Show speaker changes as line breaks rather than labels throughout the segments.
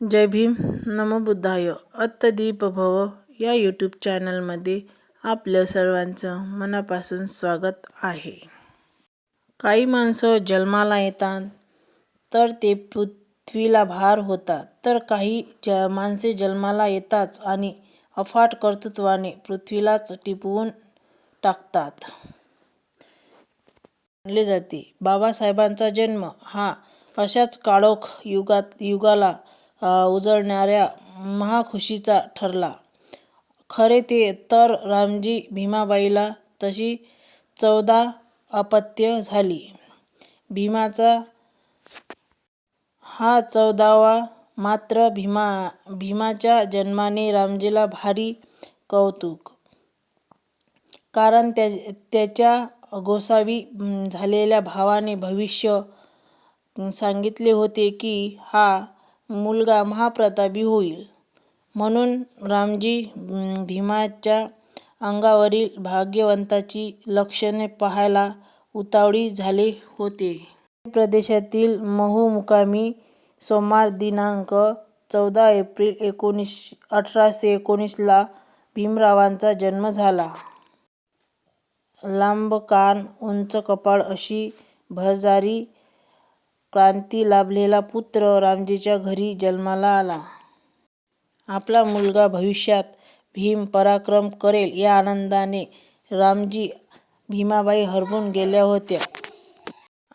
जय भीम नमो बुद्धाय. अत्तदीप भव या यूट्यूब चॅनलमध्ये आपलं सर्वांचं मनापासून स्वागत आहे. काही माणसं जन्माला येतात तर ते पृथ्वीला भार होतात. तर काही ज माणसे जन्माला येताच आणि अफाट कर्तृत्वाने पृथ्वीलाच टिपवून टाकतात. मानले जाते. बाबासाहेबांचा जन्म हा अशाच काळोख युगात युगाला उजळणाऱ्या महाखुशीचा ठरला. खरे ते तर रामजी भीमाबाईला तशी चौदा अपत्य झाली. भीमाचा हा चौदावा मात्र. भीमाच्या जन्माने रामजीला भारी कौतुक. कारण त्याच्या गोसावी झालेल्या भावाने भविष्य सांगितले होते की हा मुलगा महाप्रतापी होईल. म्हणून रामजी भीमाच्या अंगावरील भाग्यवंताची लक्षणे पाहायला उतावळी झाले होते. प्रदेशातील महू मुकामी सोमवार दिनांक चौदा एप्रिल एकोणीस अठराशे एकोणीसला भीमरावांचा जन्म झाला. लांब कान, उंच कपाळ अशी भरजारी क्रांती लाभलेला पुत्र रामजीच्या घरी जन्माला आला. आपला मुलगा भविष्यात भीम पराक्रम करेल या आनंदाने रामजी भीमाबाई हरवून गेल्या होत्या.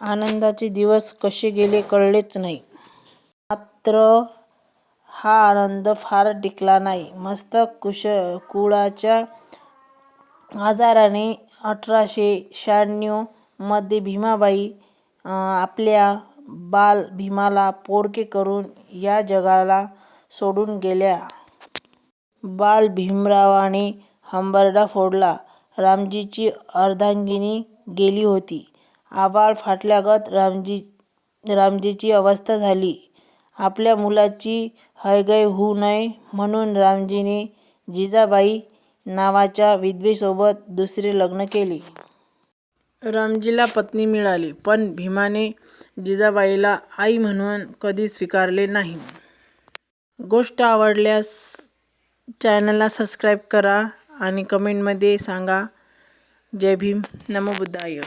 आनंदाचे दिवस कसे गेले कळलेच नाही. मात्र हा आनंद फार टिकला नाही. मस्तक कुळाच्या आजाराने अठराशे शहाण्णवमध्ये भीमाबाई आपल्या बाल भीमाला पोरके करून या जगाला सोडून गेल्या. बाल भीमरावाने हंबरडा फोडला. रामजीची अर्धांगिनी गेली होती. आभाळ फाटल्यागत रामजीची अवस्था झाली. आपल्या मुलाची हयगय होऊ नये म्हणून रामजीने जिजाबाई नावाच्या विधवेसोबत दुसरे लग्न केले. रामजीला पत्नी मिळाली पण भीमाने जिजाबाईला आई म्हणून कधी स्वीकारले नाही. गोष्ट आवडल्यास चॅनलला सबस्क्राईब करा आणि कमेंटमध्ये सांगा जय भीम नमो बुद्धाय.